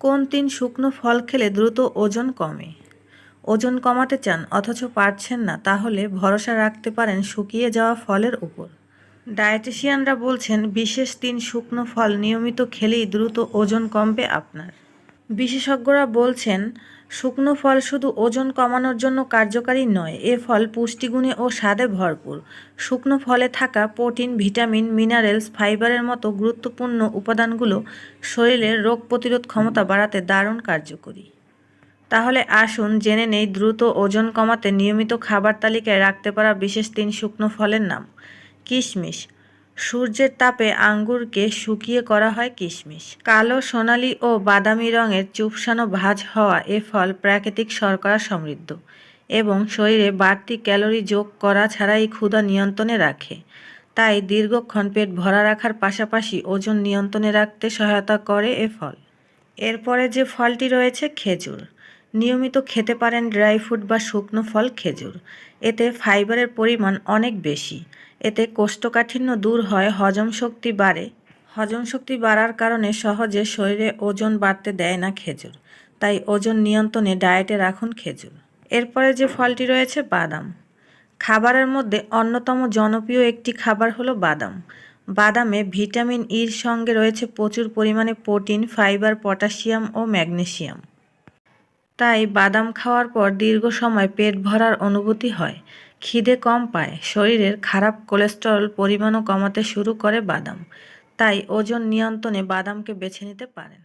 কোন তিন শুকনো ফল খেলে দ্রুত ওজন কমে? ওজন কমাতে চান, অথচ পারছেন না, তাহলে ভরসা রাখতে পারেন শুকিয়ে যাওয়া ফলের উপর। ডায়েটিশিয়ানরা বলছেন, বিশেষ তিন শুকনো ফল নিয়মিত খেলেই দ্রুত ওজন কমবে আপনার। বিশেষজ্ঞরা বলছেন, শুকনো ফল শুধু ওজন কমানোর জন্য কার্যকারী নয় এ ফল পুষ্টিগুণে ও স্বাদে ভরপুর। শুকনো ফলে থাকা প্রোটিন, ভিটামিন, মিনারেলস, ফাইবারের মতো গুরুত্বপূর্ণ উপাদানগুলো শরীরের রোগ প্রতিরোধ ক্ষমতা বাড়াতে দারুণ কার্যকরী। তাহলে আসুন জেনে নেই দ্রুত ওজন কমাতে নিয়মিত খাবার তালিকায় রাখতে পারা বিশেষ তিন শুকনো ফলের নাম। কিশমিশ সূর্যের তাপে আঙ্গুরকে শুকিয়ে করা হয় কিশমিশ। কালো সোনালি ও বাদামি রঙের চুপসানো ভাঁজ হওয়া এ ফল প্রাকৃতিক শর্করা সমৃদ্ধ এবং শরীরে বাড়তি ক্যালোরি যোগ করা ছাড়াই ক্ষুধা নিয়ন্ত্রণে রাখে। তাই দীর্ঘক্ষণ পেট ভরা রাখার পাশাপাশি ওজন নিয়ন্ত্রণে রাখতে সহায়তা করে এ ফল। এরপরে যে ফলটি রয়েছে খেজুর। নিয়মিত খেতে পারেন ড্রাই ফ্রুট বা শুকনো ফল খেজুর। এতে ফাইবারের পরিমাণ অনেক বেশি। এতে কোষ্ঠকাঠিন্য দূর হয়, হজম শক্তি বাড়ে। হজম শক্তি বাড়ার কারণে সহজে শরীরে ওজন বাড়তে দেয় না খেজুর। তাই ওজন নিয়ন্ত্রণে ডায়েটে রাখুন খেজুর। এরপরে যে ফলটি রয়েছে, বাদাম। খাবারের মধ্যে অন্যতম জনপ্রিয় একটি খাবার হলো বাদাম। বাদামে ভিটামিন ইর সঙ্গে রয়েছে প্রচুর পরিমাণে প্রোটিন, ফাইবার, পটাশিয়াম ও ম্যাগনেসিয়াম। তাই বাদাম খাওয়ার পর দীর্ঘ সময় পেট ভরার অনুভূতি হয়। খিদে কম পায়, শরীরের খারাপ কোলেস্টেরল পরিমাণও কমাতে শুরু করে বাদাম। তাই ওজন নিয়ন্ত্রণে বাদামকে বেছে নিতে পারেন।